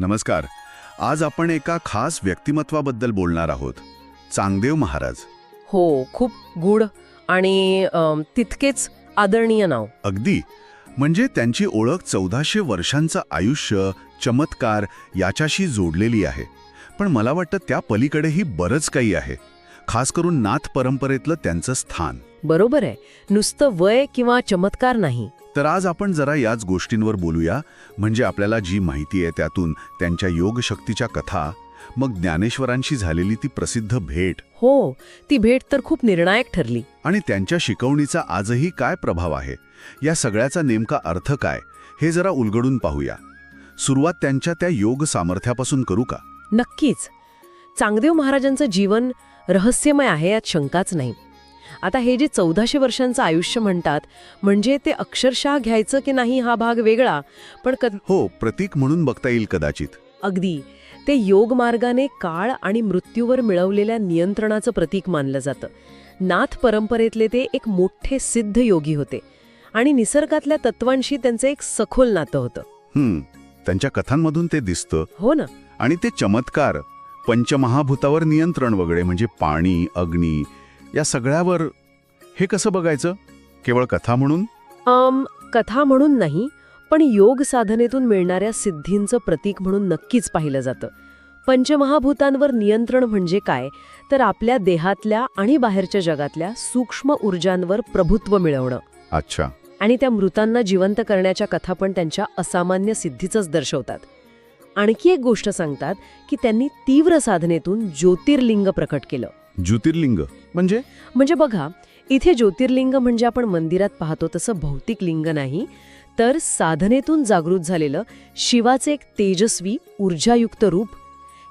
नमस्कार. आज आपण एका खास व्यक्तिमत्वाबद्दल बोलणार आहोत. चांगदेव महाराज. हो खूप गुढ आणि अम, तितकेच आदरणीय नाव. अगदी. म्हणजे त्यांची ओळख चौदाशे वर्षांचं आयुष्य चमत्कार याच्याशी जोडलेली आहे. पण मला वाटतं त्या पलीकडेही बरंच काही आहे. खास करून नाथ परंपरेतलं त्यांचं स्थान. बरोबर आहे. नुसतं वय किंवा चमत्कार नाही. तर आज आपण जरा याच गोष्टींवर बोलूया. म्हणजे आपल्याला जी माहिती आहे त्यातून त्यांच्या योगशक्तीच्या कथा मग ज्ञानेश्वरांशी झालेली ती प्रसिद्ध भेट. हो ती भेट तर खूप निर्णायक ठरली. आणि त्यांच्या शिकवणीचा आजही काय प्रभाव आहे? या सगळ्याचा नेमका अर्थ काय? हे जरा उलगडून पाहूया. सुरुवात त्यांच्या त्या योग सामर्थ्यापासून करू का? नक्कीच. चांगदेव महाराजांचं जीवन रहस्यमय आहे यात शंकाच नाही. आता हे जे चौदाशे वर्षांचं आयुष्य म्हणतात म्हणजे ते अक्षरशः घ्यायचं की नाही हा भाग वेगळा पण कद हो प्रतीक म्हणून बघता येईल कदाचित. अगदी. ते योग मार्गाने काळ आणि मृत्यूवर मिळवलेल्या नियंत्रणाचं प्रतीक मानलं जातं. नाथ परंपरेतले ते एक मोठे सिद्ध योगी होते आणि निसर्गातल्या तत्वांशी त्यांचं एक सखोल नातं होतं. त्यांच्या कथांमधून ते दिसतं. हो ना. आणि ते चमत्कार पंचमहाभूतावर नियंत्रण वगैरे म्हणजे पाणी अग्नी या सगळ्यावर हे कसं बघायचं? केवळ कथा म्हणून? अम, कथा म्हणून नाही पण योग साधनेतून मिळणाऱ्या सिद्धींचं प्रतीक म्हणून नक्कीच पाहिलं जातं. पंचमहाभूतांवर नियंत्रण म्हणजे काय? तर आपल्या देहातल्या आणि बाहेरच्या जगातल्या सूक्ष्म ऊर्जांवर प्रभुत्व मिळवणं. अच्छा. आणि त्या मृतांना जिवंत करण्याच्या कथा पण त्यांच्या असामान्य सिद्धीचंच दर्शवतात. आणखी एक गोष्ट सांगतात की त्यांनी तीव्र साधनेतून ज्योतिर्लिंग प्रकट केलं. ज्योतिर्लिंग? म्हणजे? म्हणजे बघा इथे ज्योतिर्लिंग म्हणजे आपण मंदिरात पाहतो तसं भौतिक लिंग नाही तर साधनेतून जागृत झालेलं शिवाचे एक तेजस्वी ऊर्जायुक्त रूप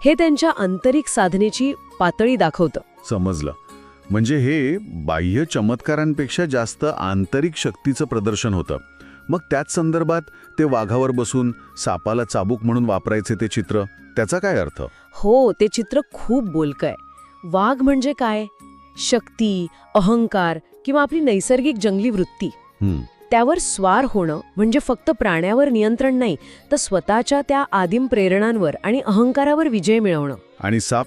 हे त्यांच्या आंतरिक साधनेची पातळी दाखवतं. समजलं. म्हणजे हे बाह्य चमत्कारांपेक्षा जास्त आंतरिक शक्तीचं प्रदर्शन होतं. मग त्याच संदर्भात ते वाघावर बसून सापाला चाबूक म्हणून वापरायचे ते चित्र त्याचा काय अर्थ? हो ते चित्र खूप बोलकं आहे. वाघ म्हणजे काय? शक्ती अहंकार किंवा आपली नैसर्गिक जंगली वृत्ती. त्यावर स्वार होणं म्हणजे फक्त प्राण्यावर नियंत्रण नाही तर स्वतःच्या त्या आदिम प्रेरणांवर आणि अहंकारावर विजय मिळवणं. आणि साप?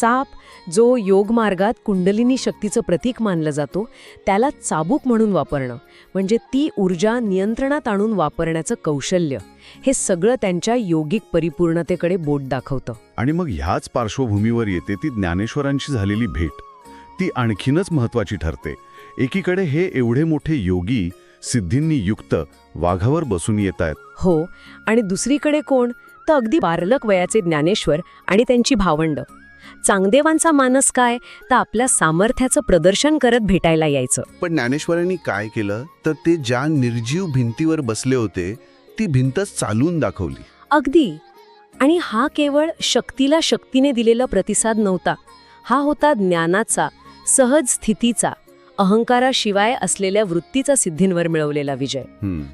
साप जो योगमार्गात कुंडलिनी शक्तीचं प्रतीक मानलं जातो त्याला चाबूक म्हणून वापरणं म्हणजे ती ऊर्जा नियंत्रणात आणून वापरण्याचं कौशल्य हे सगळं त्यांच्या योगिक परिपूर्णतेकडे बोट दाखवतं. आणि मग ह्याच पार्श्वभूमीवर येते ती ज्ञानेश्वरांशी झालेली भेट. ती आणखीनच महत्वाची ठरते. एकीकडे हे एवढे मोठे योगी सिद्धींनी युक्त वाघावर बसून येत आहेत हो आणि दुसरीकडे कोण? तर अगदी बारलक वयाचे ज्ञानेश्वर आणि त्यांची भावंड. चांगदेवांचा मानस काय? तर आपल्या सामर्थ्याचं प्रदर्शन करत भेटायला यायचं. पण ज्ञानेश्वरांनी काय केलं? तर ते ज्या निर्जीव भिंतीवर बसले होते ती भिंतच चालून दाखवली. अगदी. आणि हा केवळ शक्तीला शक्तीने दिलेला प्रतिसाद नव्हता. हा होता ज्ञानाचा सहज स्थितीचा अहंकाराशिवाय असलेल्या वृत्तीचा सिद्धींवर मिळवलेला विजय.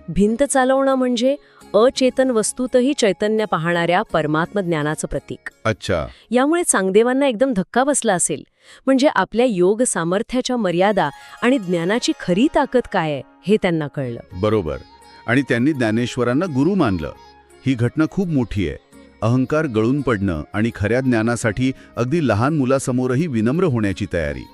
भिंत चालवणं म्हणजे अचेतन वस्तूतही चैतन्य पाहणाऱ्या परमात्म ज्ञानाचं प्रतीक. अच्छा. यामुळे चांगदेवांना एकदम धक्का बसला असेल. म्हणजे आपल्या योग सामर्थ्याच्या मर्यादा आणि ज्ञानाची खरी ताकद काय आहे हे त्यांना कळलं. बरोबर. आणि त्यांनी ज्ञानेश्वरांना गुरु मानलं. ही घटना खूप मोठी आहे. अहंकार गळून पडणं आणि खऱ्या ज्ञानासाठी अगदी लहान मुलासमोरही विनम्र होण्याची तयारी.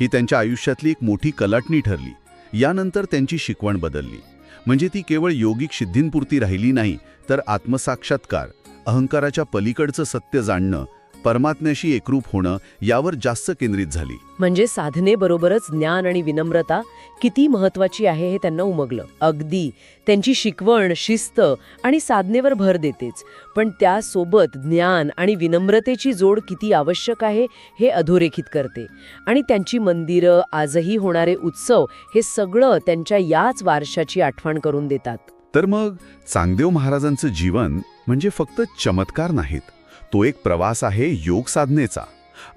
ही त्यांच्या आयुष्यातली एक मोठी कलाटणी ठरली. यानंतर त्यांची शिकवण बदलली. म्हणजे ती केवळ योगिक सिद्धींपुरती राहिली नाही तर आत्मसाक्षात्कार अहंकाराच्या पलीकडचं सत्य जाणणं परमात्म्याशी एकरूप होणं यावर जास्त केंद्रित झाली. म्हणजे साधनेबरोबरच ज्ञान आणि विनम्रता किती महत्वाची आहे हे त्यांना उमगलं. अगदी त्यांची शिकवण शिस्त आणि साधनेवर भर देतेच. पण त्यासोबत ज्ञान आणि विनम्रतेची जोड किती आवश्यक आहे हे अधोरेखित करते. आणि त्यांची मंदिरं आजही होणारे उत्सव हे सगळं त्यांच्या याच वारशाची आठवण करून देतात. तर मग चांगदेव महाराजांचं जीवन म्हणजे फक्त चमत्कार नाहीत. तो एक प्रवास आहे योग साधनेचा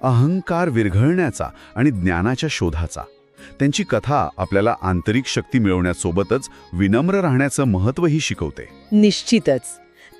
अहंकार विरघळण्याचा आणि ज्ञानाच्या शोधाचा. त्यांची कथा आपल्याला आंतरिक शक्ती मिळवण्यासोबतच विनम्र राहण्याचं महत्त्वही शिकवते. निश्चितच.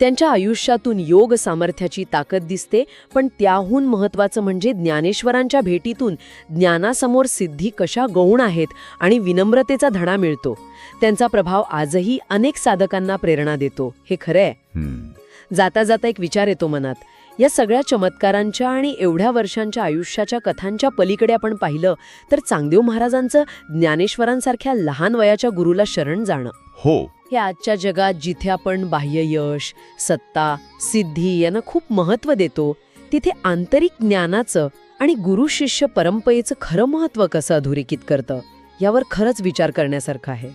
त्यांच्या आयुष्यातून योग सामर्थ्याची ताकद दिसते पण त्याहून महत्वाचं म्हणजे ज्ञानेश्वरांच्या भेटीतून ज्ञानासमोर सिद्धी कशा गौण आहेत आणि विनम्रतेचा धडा मिळतो. त्यांचा प्रभाव आजही अनेक साधकांना प्रेरणा देतो. हे खरं आहे हं, जाता जाता एक विचार येतो मनात. या सगळ्या चमत्कारांच्या आणि एवढ्या वर्षांच्या आयुष्याच्या कथांच्या पलीकडे आपण पाहिलं तर चांगदेव महाराजांचं ज्ञानेश्वरांसारख्या लहान वयाच्या गुरुला शरण जाणं. हो. हे आजच्या जगात जिथे आपण बाह्य यश सत्ता सिद्धी यांना खूप महत्त्व देतो तिथे आंतरिक ज्ञानाचं आणि गुरु शिष्य परंपरेचं खरं महत्त्व कसं अधोरेखित करतं यावर खरंच विचार करण्यासारखं आहे.